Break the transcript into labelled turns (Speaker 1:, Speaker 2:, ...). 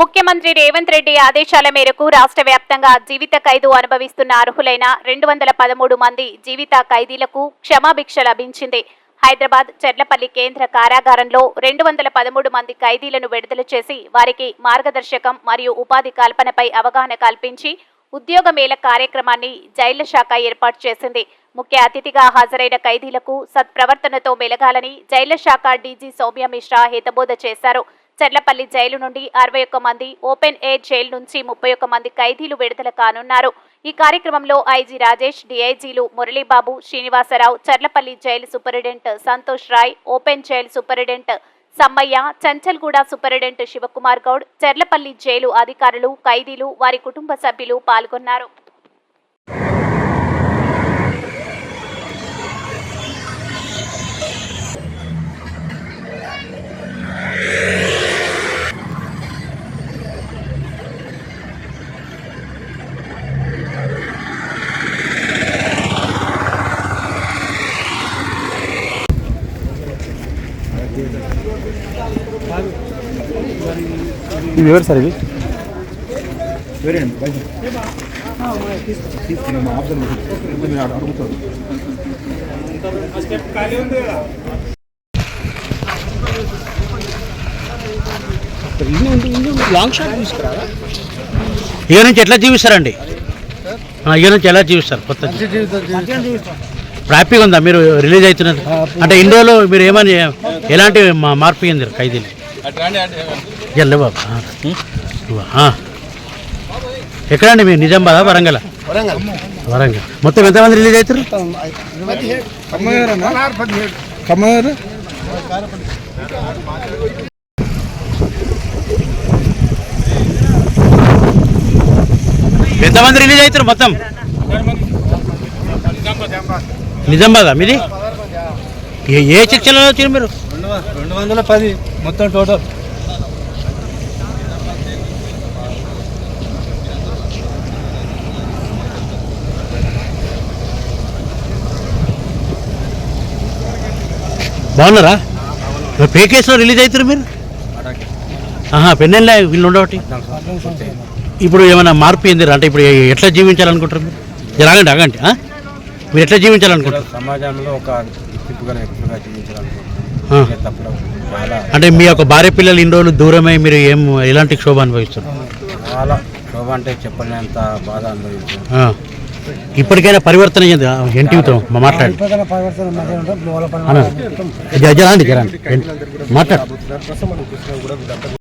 Speaker 1: ముఖ్యమంత్రి రేవంత్ రెడ్డి ఆదేశాల మేరకు రాష్ట్ర వ్యాప్తంగా జీవిత ఖైదు అనుభవిస్తున్న అర్హులైన రెండు వందల పదమూడు మంది జీవిత ఖైదీలకు క్షమాభిక్ష లభించింది. హైదరాబాద్ చెర్లపల్లి కేంద్ర కారాగారంలో రెండు వందల పదమూడు మంది ఖైదీలను విడుదల చేసి వారికి మార్గదర్శకం మరియు ఉపాధి కల్పనపై అవగాహన కల్పించి ఉద్యోగ మేళ కార్యక్రమాన్ని జైళ్ళ శాఖ ఏర్పాటు చేసింది. ముఖ్య అతిథిగా హాజరైన ఖైదీలకు సత్ప్రవర్తనతో మెలగాలని జైళ్ళ శాఖ డీజీ సౌమ్య మిశ్రా హితబోధ చేశారు. చెర్లపల్లి జైలు నుండి అరవై ఒక్క మంది ఓపెన్ ఎయిర్ జైలు నుంచి ముప్పై ఒక్క మంది ఖైదీలు విడుదల కానున్నారు. ఈ కార్యక్రమంలో IG Rajesh డిఐజీలు Murali Babu Srinivasa Rao Cherlapalli jail superintendent Santosh Roy open jail superintendent Sammaiah Chanchalguda superintendent Shivakumar Goud Cherlapalli jail అధికారులు ఖైదీలు వారి కుటుంబ సభ్యులు పాల్గొన్నారు.
Speaker 2: ఇవి ఎవరు సార్ ఇవి లాంగ్ షాట్ తీసుకురా
Speaker 3: ఇక నుంచి ఎట్లా జీవిస్తారండి? ఆ, ఇక నుంచి ఎలా జీవిస్తారు కొత్త హ్యాపీగా ఉందా? మీరు రిలీజ్ అవుతున్నది? అంటే ఇన్ని రోజులు మీరు ఏమని ఎలాంటి మా- మార్పు అయింది ఖైదీలు? బాబు. ఎక్కడండి మీరు? నిజామాబాద్ వరంగల్? వరంగల్. మొత్తం ఎంతమంది రిలీజ్ అవుతారు ఎంతమంది రిలీజ్ అవుతారు మొత్తం? నిజామాబాద్. మీది? ఏ- ఏ సెక్షన్లో వచ్చారు మీరు?
Speaker 2: రెండు వందల పది. మొత్తం టోటల్.
Speaker 3: బాగున్నారా? పే కేసులో రిలీజ్ అవుతారు మీరు? ఆహా పెన్నెళ్ళ వీళ్ళు ఉండవటి ఇప్పుడు ఏమైనా మార్పు ఏంది? అంటే ఇప్పుడు ఎట్లా జీవించాలనుకుంటారు మీరు? జర ఆగండి ఆగండి ఆ? మీరు ఎట్లా జీవించాలనుకుంటారు?
Speaker 2: సమాజంలో ఒక. ఇదే తప్పడం చాలా
Speaker 3: అంటే మీ యొక్క భార్య పిల్లలు ఇన్ని రోజులు దూరమై మీరు ఏం ఎలాంటి క్షోభ అనుభవిస్తారు
Speaker 2: చాలా శోభ అంటే చెప్పలేనంత బాధ అనుభవించాను.
Speaker 3: ఆ. ఇప్పటికైనా పరివర్తన అయ్యింది ఎన్టీవీతో మాట్లాడి. అన్న జ- జరాండి జరాండి మాట్లాడు.